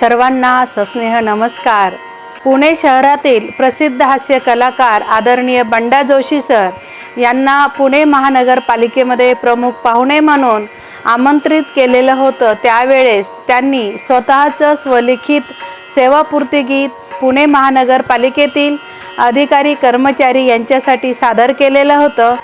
सर्वांना सस्नेह नमस्कार. पुणे शहरातील प्रसिद्ध हास्य कलाकार आदरणीय बंडा जोशी सर यांना पुणे महानगरपालिकेमध्ये प्रमुख पाहुणे म्हणून आमंत्रित केलेलं होतं. त्यावेळेस त्यांनी स्वतःचं स्वलिखित सेवापूर्ती गीत पुणे महानगरपालिकेतील अधिकारी कर्मचारी यांच्यासाठी सादर केलेलं होतं.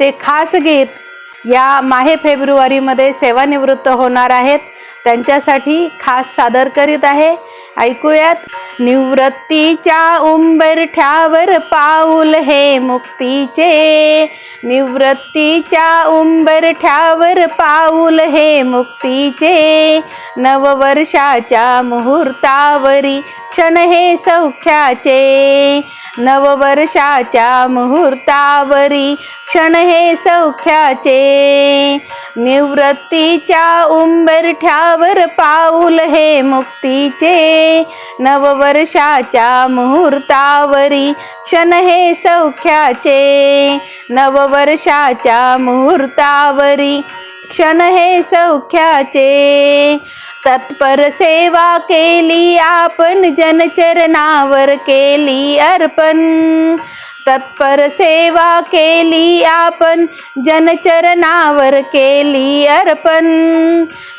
ते खास गीत या माहे फेब्रुवारीमध्ये सेवानिवृत्त होणार आहेत. त्यांच्यासाठी खास सादर करीत आहे. ऐकूयात. निवृत्तीच्या उंबरठ्यावर पाऊल हे मुक्तीचे. निवृत्तीच्या उंबरठ्यावर पाऊल हे मुक्तीचे. नववर्षाच्या मुहूर्तावरी क्षण हे सौख्याचे. नववर्षाच्या मुहूर्तावरी क्षण हे सौख्याचे. निवृत्तीच्या उंबरठ्यावर पाऊल हे मुक्तीचे. नववर्षाच्या मुहूर्तावरी क्षण हे सौख्याचे. नववर्षाच्या मुहूर्तावरी क्षण हे सौख्याचे. तत्पर सेवा केली आपण जनचरणावर केली अर्पण. तत्पर सेवा केली आपण जनचरणावर केली अर्पण.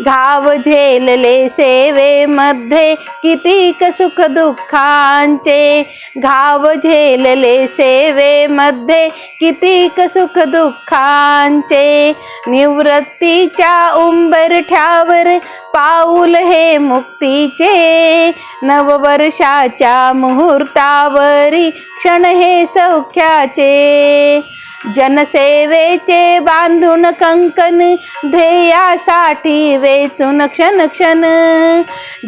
घाव झेलले सेवेमध्ये कितीक सुख दुःखांचे. घाव झेलले सेवेमध्ये कितीक सुख दुःखांचे. निवृत्तीच्या उंबरठ्यावर पाऊल हे मुक्तीचे. नववर्षाच्या मुहूर्तावरी क्षण हे सौख्याचे. जनसेवेचे बांधून कंकन ध्येयासाठी वेचून क्षण क्षण.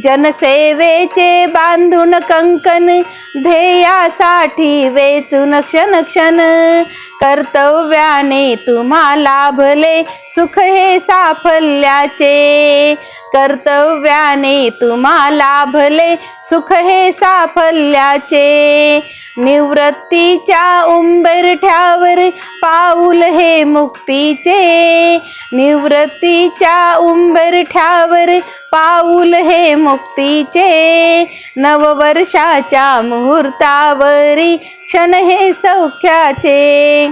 जनसेवेचे बांधून कंकन ध्येयासाठी वेचून क्षण क्षण. कर्तव्याने तुम्हा लाभले सुख हे साफल्याचे. कर्तव्याने तुम्हा लाभले सुख हे साफल्याचे निवृत्तीच्या उंबरठ्यावर पाऊल हे मुक्तीचे निवृत्तीच्या उंबरठ्यावर पाऊल हे मुक्तीचे नववर्षाच्या मुहूर्तावरी क्षण हे सौख्याचे.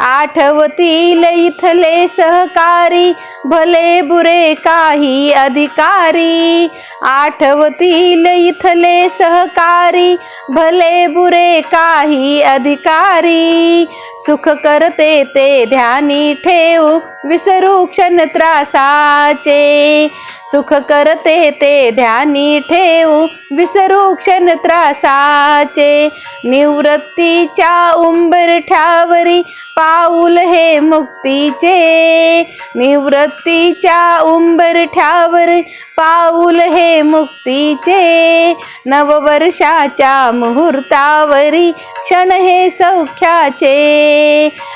आठवतील इथले सहकारी भले बुरे काही अधिकारी आठवतील इथले सहकारी भले बुरे काही अधिकारी. सुख करते ते ध्यानी ठेवू विसरू क्षण त्रासाचे. सुख करते ते ध्यानी ठेवू विसरू क्षण त्रासाचे. निवृत्तीच्या उंबरठ्यावरी पाऊल हे मुक्तीचे. निवृत्तीच्या उंबरठ्यावर पाऊल हे मुक्तीचे नववर्षाच्या मुहूर्तावरी क्षण हे सौख्याचे.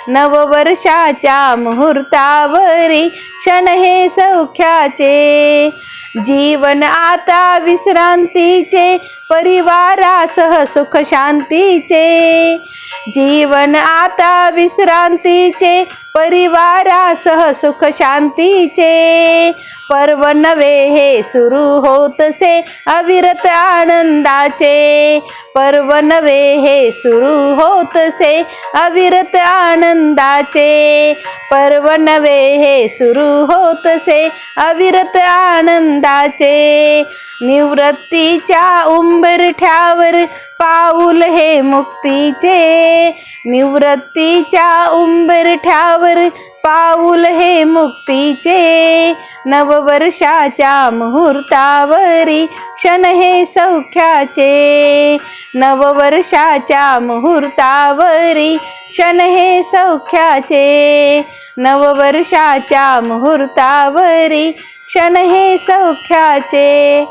नववर्षाच्या मुहूर्तावरी क्षण हे सौख्याचे. जीवन आता विश्रांतीचे परिवारासह सुख शांतीचे. जीवन आता विश्रांतीचे परिवारासह सुख शांतीचे. पर्व नवे हे सुरू होतसे अविरत आनंदाचे. पर्व नवे हे सुरू होतसे अविरत आनंदाचे. पर्व नवे हे सुरू होतसे अविरत आनंदाचे. निवृत्तीच्या उंबरठ्यावर पाऊल हे मुक्तीचे. निवृत्तीच्या उंबरठ्यावर पाऊल हे मुक्तीचे. नववर्षाच्या मुहूर्तावरी क्षण हे सौख्याचे. नववर्षाच्या मुहूर्तावरी क्षण हे सौख्याचे. नववर्षाच्या मुहूर्तावरी क्षण हे सौख्याचे.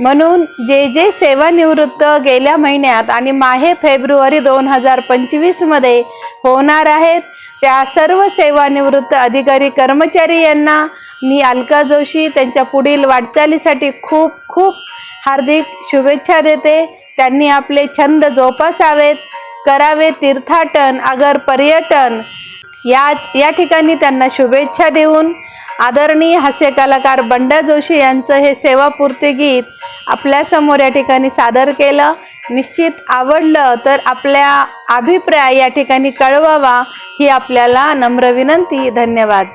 म्हणून जे जे सेवानिवृत्त गेल्या महिन्यात आणि माहे फेब्रुवारी दोन हजार पंचवीसमध्ये होणार आहेत त्या सर्व सेवानिवृत्त अधिकारी कर्मचारी यांना मी अलका जोशी त्यांच्या पुढील वाटचालीसाठी खूप खूप हार्दिक शुभेच्छा देते. त्यांनी आपले छंद जोपासावेत करावे तीर्थाटन अगर पर्यटन या या ठिकाणी त्यांना शुभेच्छा देऊन आदरणीय हास्यकलाकार बंडा जोशी यांचं हे सेवापूर्ती गीत आपल्यासमोर या ठिकाणी सादर केलं. निश्चित आवडलं तर आपल्या अभिप्राय या ठिकाणी कळवावा ही आपल्याला नम्र विनंती. धन्यवाद.